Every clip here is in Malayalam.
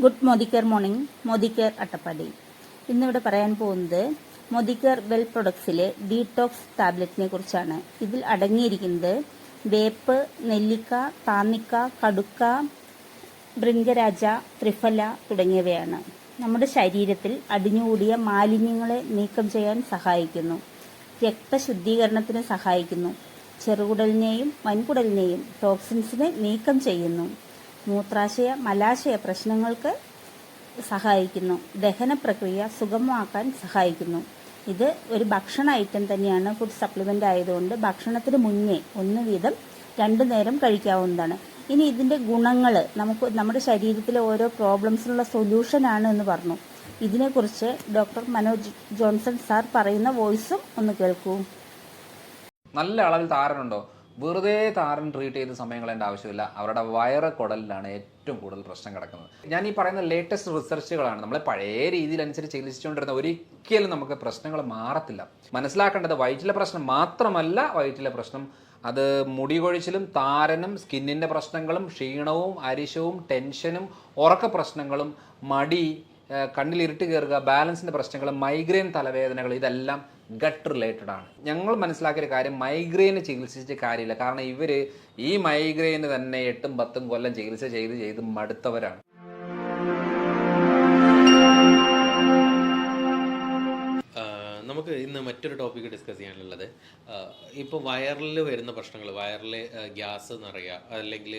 ഗുഡ് മോദിക്കർ മോർണിംഗ് മോദിക്കർ അട്ടപ്പാടി. ഇന്നിവിടെ പറയാൻ പോകുന്നത് മോദിക്കർ വെൽ പ്രൊഡക്ട്സിലെ ഡീടോക്സ് ടാബ്ലറ്റിനെ കുറിച്ചാണ്. ഇതിൽ അടങ്ങിയിരിക്കുന്നത് വേപ്പ് നെല്ലിക്ക താന്നിക്ക കടുക്ക ബൃംഗരാജ ത്രിഫല തുടങ്ങിയവയാണ്. നമ്മുടെ ശരീരത്തിൽ അടിഞ്ഞുകൂടിയ മാലിന്യങ്ങളെ നീക്കം ചെയ്യാൻ സഹായിക്കുന്നു. രക്തശുദ്ധീകരണത്തിന് സഹായിക്കുന്നു. ചെറുകുടലിനെയും വൻകുടലിനെയും ടോക്സിൻസിനെ നീക്കം ചെയ്യുന്നു. മൂത്രാശയ മലാശയ പ്രശ്നങ്ങൾക്ക് സഹായിക്കുന്നു. ദഹന പ്രക്രിയ സുഗമമാക്കാൻ സഹായിക്കുന്നു. ഇത് ഒരു ഭക്ഷണ ഐറ്റം തന്നെയാണ് ഫുഡ് സപ്ലിമെന്റ് ആയതുകൊണ്ട് ഭക്ഷണത്തിന് മുന്നേ ഒന്ന് വീതം രണ്ടു നേരം കഴിക്കാവുന്നതാണ്. ഇനി ഇതിന്റെ ഗുണങ്ങൾ നമുക്ക് നമ്മുടെ ശരീരത്തിലെ ഓരോ പ്രോബ്ലംസിനുള്ള സൊല്യൂഷനാണ് എന്ന് പറഞ്ഞു. ഇതിനെക്കുറിച്ച് ഡോക്ടർ മനോജ് ജോൺസൺ സാർ പറയുന്ന വോയിസും ഒന്ന് കേൾക്കൂ. നല്ല അളവിൽ താരനുണ്ടോ? വെറുതെ താരൻ ട്രീറ്റ് ചെയ്ത് സമയം കളയേണ്ട ആവശ്യമില്ല. അവരുടെ വയറ് കുടലിലാണ് ഏറ്റവും കൂടുതൽ പ്രശ്നം കിടക്കുന്നത്. ഞാൻ ഈ പറയുന്ന ലേറ്റസ്റ്റ് റിസർച്ചുകളാണ് നമ്മളെ പഴയ രീതിയിൽ അനുസരിച്ച് ചികിത്സിച്ചുകൊണ്ടിരുന്ന ഒരിക്കലും നമുക്ക് പ്രശ്നങ്ങൾ മാറത്തില്ല. മനസ്സിലാക്കേണ്ടത് വയറ്റിലെ പ്രശ്നം മാത്രമല്ല വയറ്റിലെ പ്രശ്നം. അത് മുടി കൊഴിച്ചിലും താരനും സ്കിന്നിന്റെ പ്രശ്നങ്ങളും ക്ഷീണവും അരിശവും ടെൻഷനും ഉറക്ക പ്രശ്നങ്ങളും മടി കണ്ണിലിരുട്ട് കയറുക ബാലൻസിന്റെ പ്രശ്നങ്ങൾ മൈഗ്രെയിൻ തലവേദനകൾ ഇതെല്ലാം ഗട്ട് റിലേറ്റഡ് ആണ്. ഞങ്ങൾ മനസ്സിലാക്കിയ ഒരു കാര്യം മൈഗ്രെയിന് ചികിത്സിച്ച കാര്യമില്ല. കാരണം ഇവർ ഈ മൈഗ്രെയിന് തന്നെ എട്ടും പത്തും കൊല്ലം ചികിത്സ ചെയ്ത് ചെയ്ത് മടുത്തവരാണ്. നമുക്ക് ഇന്ന് മറ്റൊരു ടോപ്പിക്ക് ഡിസ്കസ് ചെയ്യാനുള്ളത് ഇപ്പോൾ വയറിൽ വരുന്ന പ്രശ്നങ്ങൾ വയറിൽ ഗ്യാസ് നിറയുക അല്ലെങ്കിൽ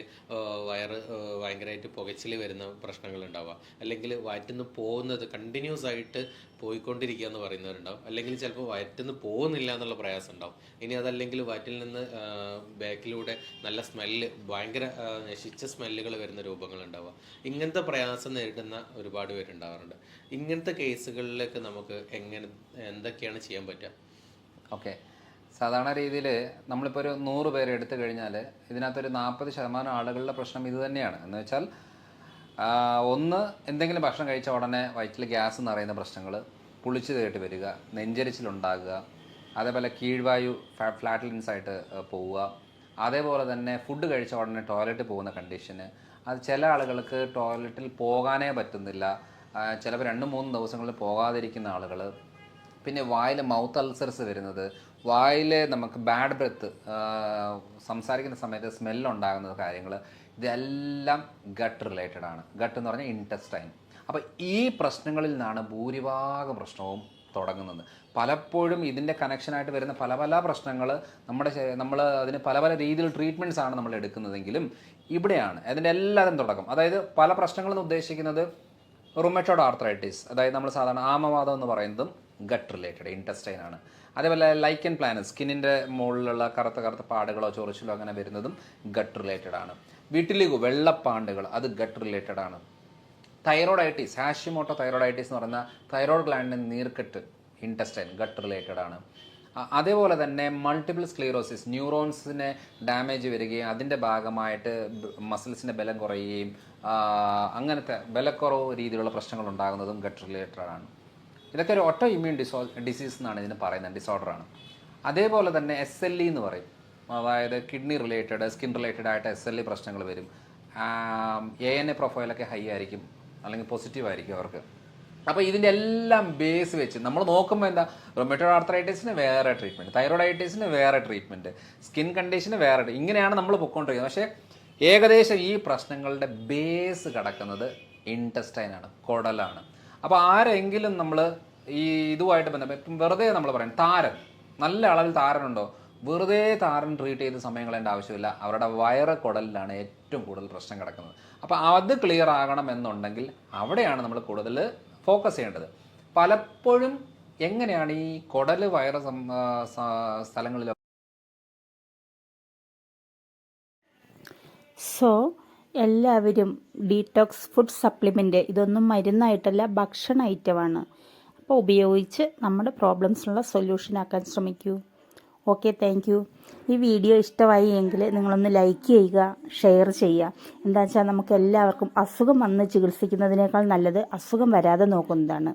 വയറ് ഭയങ്കരമായിട്ട് പുകച്ചിൽ വരുന്ന പ്രശ്നങ്ങൾ ഉണ്ടാവുക അല്ലെങ്കിൽ വയറ്റിൽ നിന്ന് പോകുന്നത് കണ്ടിന്യൂസ് ആയിട്ട് പോയിക്കൊണ്ടിരിക്കുക എന്ന് പറയുന്നവരുണ്ടാവും. അല്ലെങ്കിൽ ചിലപ്പോൾ വയറ്റിൽ നിന്ന് പോകുന്നില്ല എന്നുള്ള പ്രയാസം ഉണ്ടാവും ഇനി അതല്ലെങ്കിൽ വയറ്റിൽ നിന്ന് ബാക്കിലൂടെ നല്ല സ്മെല്ല് ഭയങ്കര നശിച്ച സ്മെല്ലുകൾ വരുന്ന രൂപങ്ങൾ ഉണ്ടാവുക ഇങ്ങനത്തെ പ്രയാസം നേരിടുന്ന ഒരുപാട് പേരുണ്ടാവാറുണ്ട്. ഇങ്ങനത്തെ കേസുകളിലേക്ക് നമുക്ക് എങ്ങനെ എന്തൊക്കെയാണ് ചെയ്യാൻ പറ്റുക? ഓക്കെ. സാധാരണ രീതിയിൽ നമ്മളിപ്പോൾ ഒരു നൂറ് പേരെ എടുത്തു കഴിഞ്ഞാൽ ഇതിനകത്തൊരു നാൽപ്പത് ശതമാനം ആളുകളുടെ പ്രശ്നം ഇത് തന്നെയാണ്. എന്ന് വെച്ചാൽ ഒന്ന് എന്തെങ്കിലും ഭക്ഷണം കഴിച്ച ഉടനെ വയറ്റിൽ ഗ്യാസ് നിറയുന്ന പ്രശ്നങ്ങൾ പുളിച്ചു തേട്ട് വരിക നെഞ്ചരിച്ചിലുണ്ടാകുക അതേപോലെ കീഴ്വായു ഫ്ലാറ്റ്ലിൻസ് ആയിട്ട് പോവുക അതേപോലെ തന്നെ ഫുഡ് കഴിച്ച ഉടനെ ടോയ്ലറ്റിൽ പോകുന്ന കണ്ടീഷന് അത് ചില ആളുകൾക്ക് ടോയ്ലറ്റിൽ പോകാനേ പറ്റുന്നില്ല. ചിലപ്പോൾ രണ്ട് മൂന്ന് ദിവസങ്ങളിൽ പോകാതിരിക്കുന്ന ആളുകൾ പിന്നെ വായിൽ മൗത്ത് അൾസർസ് വരുന്നത്. വായിൽ നമുക്ക് ബാഡ് ബ്രെത്ത് സംസാരിക്കുന്ന സമയത്ത് സ്മെല്ലുണ്ടാകുന്ന കാര്യങ്ങൾ ഇതെല്ലാം ഗട്ട് റിലേറ്റഡ് ആണ്. ഗട്ട് എന്ന് പറഞ്ഞാൽ ഇന്റസ്റ്റൈൻ അപ്പോൾ ഈ പ്രശ്നങ്ങളിൽ നിന്നാണ് ഭൂരിഭാഗം പ്രശ്നവും തുടങ്ങുന്നത്. പലപ്പോഴും ഇതിന്റെ കണക്ഷനായിട്ട് വരുന്ന പല പല പ്രശ്നങ്ങൾ നമ്മുടെ നമ്മൾ അതിന് പല പല രീതിയിൽ ട്രീറ്റ്മെന്റ്സ് ആണ് നമ്മൾ എടുക്കുന്നതെങ്കിലും ഇവിടെയാണ്. അതിന്റെ എല്ലാതും തുടക്കം. അതായത് പല പ്രശ്നങ്ങളെന്ന് ഉദ്ദേശിക്കുന്നത് റുമറ്റോഡ് ആർത്രൈറ്റിസ് അതായത് നമ്മൾ സാധാരണ ആമവാദം എന്ന് പറയുന്നതും ഗട്ട് റിലേറ്റഡ് ഇന്റസ്റ്റൈൻ ആണ്. അതേപോലെ ലൈക്കൻ പ്ലാനസ് സ്കിന്നിന്റെ മുകളിലുള്ള കറുത്ത കറുത്ത പാടുകളോ ചൊറിച്ചിലോ അങ്ങനെ വരുന്നതും ഗട്ട് റിലേറ്റഡ് ആണ്. വീട്ടിലേക്ക് വെള്ളപ്പാണ്ടുകൾ അത് ഗട്ട് റിലേറ്റഡ് ആണ്. തൈറോയിഡൈറ്റിസ് ഹാഷിമോട്ടോ തൈറോയിഡൈറ്റിസ് എന്ന് പറയുന്ന തൈറോയ്ഡ് ഗ്ലാൻഡിന്റെ നീർക്കെട്ട് ഇന്റസ്റ്റൈൻ ഗട്ട് റിലേറ്റഡ് ആണ്. അതേപോലെ തന്നെ മൾട്ടിപ്പിൾ സ്ക്ലീറോസിസ് ന്യൂറോൺസിന് ഡാമേജ് വരികയും അതിന്റെ ഭാഗമായിട്ട് മസിൽസിന്റെ ബലം കുറയുകയും അങ്ങനത്തെ ബലക്കുറവ് രീതിയിലുള്ള പ്രശ്നങ്ങൾ ഉണ്ടാകുന്നതും ഗട്ട് റിലേറ്റഡ് ആണ്. ഇതൊക്കെ ഒരു ഓട്ടോ ഇമ്മ്യൂൺ ഡിസോ ഡിസീസ് എന്നാണ് ഇതിന് പറയുന്നത് ഡിസോർഡറാണ് അതേപോലെ തന്നെ എസ് എൽ ഇ എന്ന് പറയും. അതായത് കിഡ്നി റിലേറ്റഡ് സ്കിൻ റിലേറ്റഡ് ആയിട്ട് എസ് എൽ ഇ പ്രശ്നങ്ങൾ വരും. എ എൻ എ പ്രൊഫൈലൊക്കെ ഹൈ ആയിരിക്കും അല്ലെങ്കിൽ പോസിറ്റീവ് ആയിരിക്കും അവർക്ക്. അപ്പോൾ ഇതിന്റെ എല്ലാം ബേസ് വെച്ച് നമ്മൾ നോക്കുമ്പോൾ എന്താ? റൊമറ്റോഡ് ആർത്രൈറ്റിസിന് വേറെ ട്രീറ്റ്മെന്റ് തൈറോയിഡൈറ്റിസിന് വേറെ ട്രീറ്റ്മെന്റ് സ്കിൻ കണ്ടീഷന് വേറെ ഇങ്ങനെയാണ് നമ്മൾ പൊയ്ക്കൊണ്ടിരിക്കുന്നത് പക്ഷേ ഏകദേശം ഈ പ്രശ്നങ്ങളുടെ ബേസ് കിടക്കുന്നത് ഇന്റസ്റ്റൈനാണ് കുടലാണ്. അപ്പോൾ ആരെങ്കിലും നമ്മൾ ഈ ഇതുമായിട്ട് ബന്ധപ്പെട്ട് വെറുതെ നമ്മൾ പറയും താരൻ. നല്ല അളവിൽ താരനുണ്ടോ? വെറുതെ താരൻ ട്രീറ്റ് ചെയ്ത് സമയം ആവശ്യമില്ല. അവരുടെ വയറ് കുടലിലാണ് ഏറ്റവും കൂടുതൽ പ്രശ്നം കിടക്കുന്നത്. അപ്പോൾ അത് ക്ലിയർ ആകണം എന്നുണ്ടെങ്കിൽ അവിടെയാണ് നമ്മൾ കൂടുതൽ ഫോക്കസ് ചെയ്യേണ്ടത്. പലപ്പോഴും എങ്ങനെയാണ് ഈ കുടൽ വയറ് സ്ഥലങ്ങളിൽ സോ എല്ലാവരും ഡീടോക്സ് ഫുഡ് സപ്ലിമെന്റ് ഇതൊന്നും മരുന്നായിട്ടല്ല ഭക്ഷണ ഐറ്റമാണ് അപ്പോൾ ഉപയോഗിച്ച് നമ്മുടെ പ്രോബ്ലംസിനുള്ള സൊല്യൂഷനാക്കാൻ ശ്രമിക്കൂ. ഓക്കെ താങ്ക് യു ഈ വീഡിയോ ഇഷ്ടമായി എങ്കിൽ നിങ്ങളൊന്ന് ലൈക്ക് ചെയ്യുക ഷെയർ ചെയ്യുക. എന്താ വെച്ചാൽ നമുക്ക് എല്ലാവർക്കും അസുഖം വന്ന് ചികിത്സിക്കുന്നതിനേക്കാൾ നല്ലത് അസുഖം വരാതെ നോക്കുന്നതാണ്.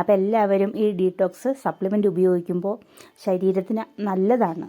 അപ്പോൾ എല്ലാവരും ഈ ഡീടോക്സ് സപ്ലിമെന്റ് ഉപയോഗിക്കുമ്പോൾ ശരീരത്തിന് നല്ലതാണ്.